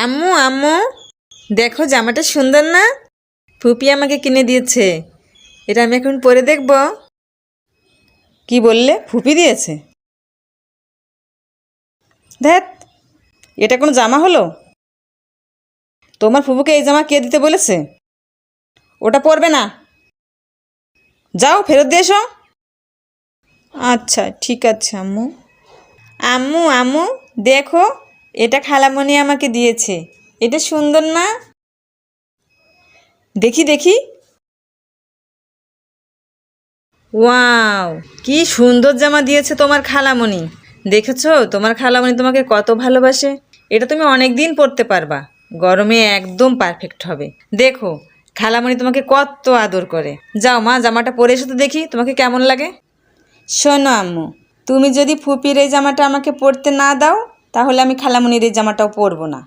আম্মু আম্মু। দেখো, জামাটা সুন্দর না? ফুপি আমাকে কিনে দিয়েছে। এটা আমি এখন পরে দেখব। কি বললে? ফুপি দিয়েছে? ধ্যাত এটা কোনো জামা হলো? তোমার ফুপুকে এই জামা কে দিতে বলেছে? ওটা পরবে না। যাও, ফেরত দিয়ে এসো। আচ্ছা ঠিক আছে, আম্মু। আম্মু আম্মু, দেখো। এটা খালামণি আমাকে দিয়েছে। এটা সুন্দর না? দেখি দেখি। ওয়াও, কি সুন্দর জামা দিয়েছে তোমার খালামণি। দেখেছ? তোমার খালামণি তোমাকে কত ভালোবাসে। এটা তুমি অনেক দিন পরতে পারবা। গরমে একদম পারফেক্ট হবে। দেখো, খালামণি তোমাকে কত আদর করে। যাও মা, জামাটা পরে এসো তো দেখি, তোমাকে কেমন লাগে? শোনো আম্মু, তুমি যদি ফুপির এই জামাটা আমাকে পরতে না দাও তাহলে আমি খালামুনির এই জামাটাও পরবো না।